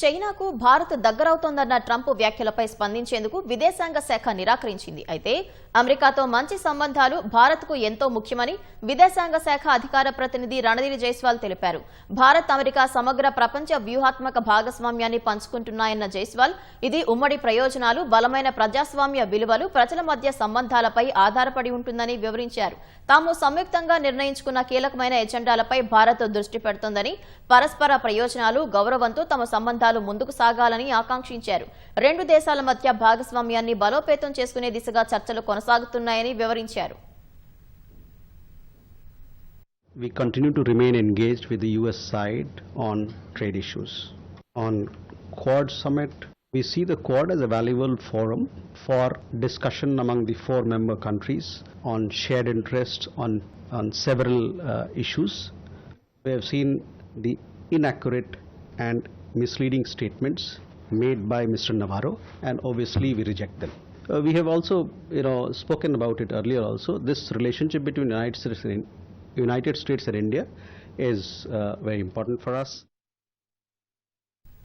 చైనాకు భారత్ దగ్గరవుతోందన్న ట్రంప్ వ్యాఖ్యలపై స్పందించేందుకు విదేశాంగ శాఖ నిరాకరించింది. అయితే అమెరికాతో మంచి సంబంధాలు భారత్కు ఎంతో ముఖ్యమని విదేశాంగ శాఖ అధికార ప్రతినిధి రణధీర్ జైస్వాల్ తెలిపారు. భారత్ అమెరికా సమగ్ర ప్రపంచ వ్యూహాత్మక భాగస్వామ్యాన్ని పంచుకుంటున్నాయన్న జైస్వాల్ ఇది ఉమ్మడి ప్రయోజనాలు బలమైన ప్రజాస్వామ్య విలువలు ప్రజల మధ్య సంబంధాలపై ఆధారపడి ఉంటుందని వివరించారు. తాము సంయుక్తంగా నిర్ణయించుకున్న కీలకమైన ఎజెండాలపై భారత్ దృష్టి పెడుతోందని పరస్పర ప్రయోజనాలు గౌరవంతో తమ సంబంధాలు సంబంధాలు ముందుకు సాగాలని ఆకాంక్షించారు రెండు దేశాల మధ్య భాగస్వామ్యాన్ని బలోపేతం చేసుకునే దిశగా చర్చలు కొనసాగుతున్నాయని వివరించారు We continue to remain engaged with the US side on trade issues. On Quad Summit, we see the Quad as a valuable forum for discussion among the four member countries on shared interests on, on several uh, issues. We have seen the inaccurate and misleading statements made by Mr. Navarro, and obviously we reject them. Uh, we have also, you know, spoken about it earlier. Also, this relationship between United States and United States and India is uh, very important for us.